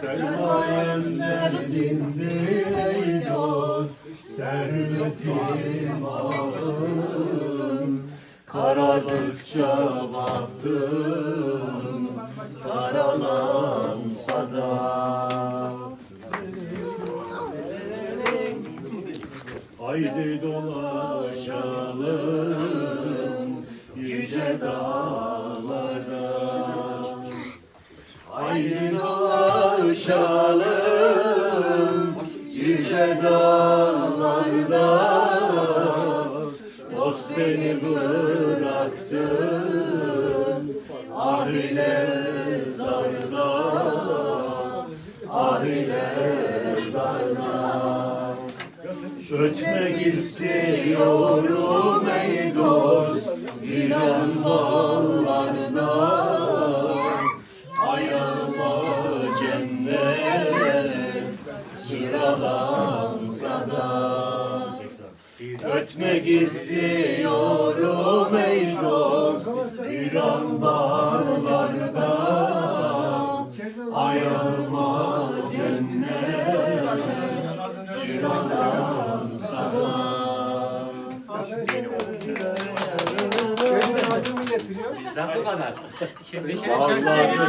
Sermayemden ey dost Servetim ağım Karardıkça baktım Karalansa da Haydi dolaşalım Yüce dağlarda. Haydi dolaşalım yüce dağlarda. Dost beni bıraktın ah Ötmek istiyorum ey dost İnan bağlarda Ayağıma cennet Kiralansa da. Ötmek istiyorum ey dost İran bağlarda Ayağıma cennet da Bizden bu kadar. Şimdi